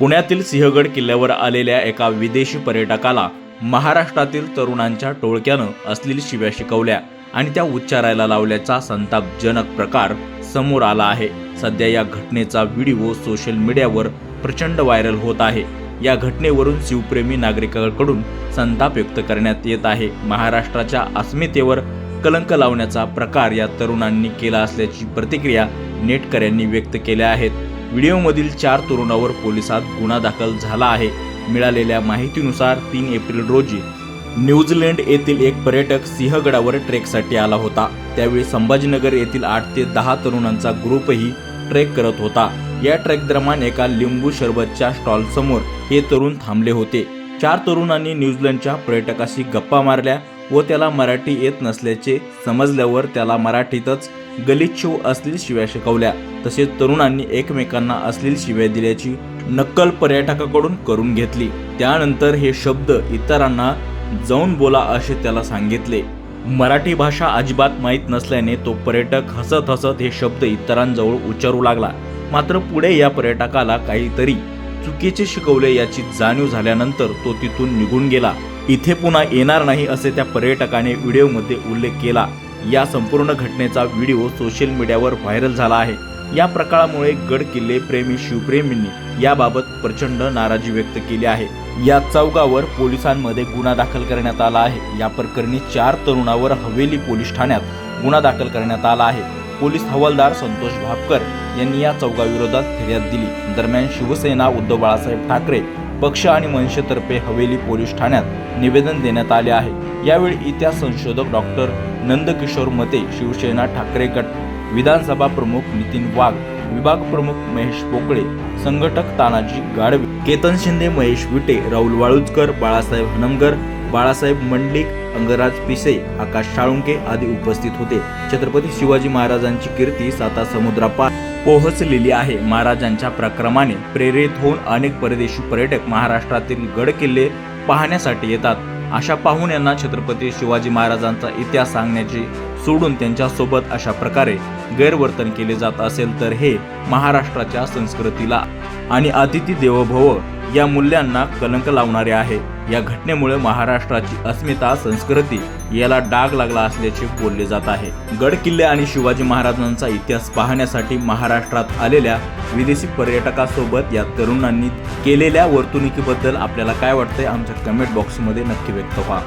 पुण्यातील सिंहगड किल्ल्यावर आलेल्या एका विदेशी पर्यटकाला महाराष्ट्रातील तरुणांच्या टोळक्यानं असलेली शिव्या शिकवल्या आणि त्या उच्चारायला लावल्याचा संतापजनक प्रकार समोर आला आहे. सध्या या घटनेचा व्हिडिओ सोशल मीडियावर प्रचंड व्हायरल होत आहे. या घटनेवरून शिवप्रेमी नागरिकांकडून संताप व्यक्त करण्यात येत आहे. महाराष्ट्राच्या अस्मितेवर कलंक लावण्याचा प्रकार या तरुणांनी केला असल्याची प्रतिक्रिया नेटकऱ्यांनी व्यक्त केल्या आहेत. व्हिडिओमधील चार तरुणावर पोलिसात गुन्हा दाखल झाला आहे. मिळालेल्या माहितीनुसार तीन एप्रिल रोजी न्यूझीलंड येथील एक पर्यटक सिंहगडावर ट्रेकसाठी आला होता. त्यावेळी संभाजीनगर येथील आठ ते दहा तरुणांचा ग्रुपही ट्रेक करत होता. या ट्रेक दरम्यान एका लिंबू सरबतच्या स्टॉलसमोर हे तरुण थांबले होते. चार तरुणांनी न्यूझीलंडच्या पर्यटकाशी गप्पा मारल्या व त्याला मराठी येत नसल्याचे समजल्यावर त्याला मराठीतच गलिच्छ व अश्लील शिव्या शिकवल्या. तसेच तरुणांनी एकमेकांना अश्लील शिव्या दिल्याची नक्कल पर्यटकाकडून करून घेतली. त्यानंतर हे शब्द इतरांना जाऊन बोला असे त्याला सांगितले. मराठी भाषा अजिबात माहीत नसल्याने तो पर्यटक हसत हसत हे शब्द इतरांजवळ उच्चारू लागला. मात्र पुढे या पर्यटकाला काहीतरी चुकीचे शिकवले याची जाणीव झाल्यानंतर तो तिथून निघून गेला. इथे पुन्हा येणार नाही असे त्या पर्यटकाने व्हिडिओमध्ये उल्लेख केला. या संपूर्ण घटनेचा व्हिडिओ सोशल मीडियावर व्हायरल झाला आहे. या प्रकारामुळे गड किल्ले प्रेमी शिवप्रेमींनी याबाबत प्रचंड नाराजी व्यक्त केली आहे. या चौकावर पोलिसांमध्ये गुन्हा दाखल करण्यात आला आहे. या प्रकरणी चार तरुणावर हवेली पोलीस ठाण्यात गुन्हा दाखल करण्यात आला आहे. पोलीस हवालदार संतोष भापकर यांनी या चौकाविरोधात फिर्याद दिली. दरम्यान शिवसेना उद्धव बाळासाहेब ठाकरे पक्ष आणि मनसेतर्फे हवेली पोलीस ठाण्यात निवेदन देण्यात आले आहे. यावेळी इतिहास संशोधक डॉक्टर नंदकिशोर मते शिवसेना ठाकरे गट विधानसभा प्रमुख नितीन वाघ विभाग प्रमुख महेश पोकळे संघटक तानाजी गाडवे केतन शिंदे महेश विटे राहुल वाळुजकर बाळासाहेब हनमगर बाळासाहेब मंडलिक अंगराज पिसे आकाश साळुंके आदी उपस्थित होते. छत्रपती शिवाजी महाराजांची कीर्ती साता समुद्रापार पोहोचलेली आहे. महाराजांच्या प्रक्रमाने प्रेरित होऊन अनेक परदेशी पर्यटक महाराष्ट्रातील गड किल्ले पाहण्यासाठी येतात. अशा पाहुण्यांना छत्रपती शिवाजी महाराजांचा इतिहास सांगण्याची सोडून त्यांच्यासोबत अशा प्रकारे गैरवर्तन केले जात असेल तर हे महाराष्ट्राच्या संस्कृतीला आणि अतिथी देवभव या मूल्यांना कलंक लावणारे आहे. या घटनेमुळे महाराष्ट्राची अस्मिता संस्कृती याला डाग लागला असल्याचे बोलले जात आहे. गड किल्ले आणि शिवाजी महाराजांचा इतिहास पाहण्यासाठी महाराष्ट्रात आलेल्या विदेशी पर्यटकासोबत या तरुणांनी केलेल्या वर्तणुकीबद्दल आपल्याला काय वाटतंय? आमच्या कमेंट बॉक्समध्ये नक्की व्यक्त व्हा.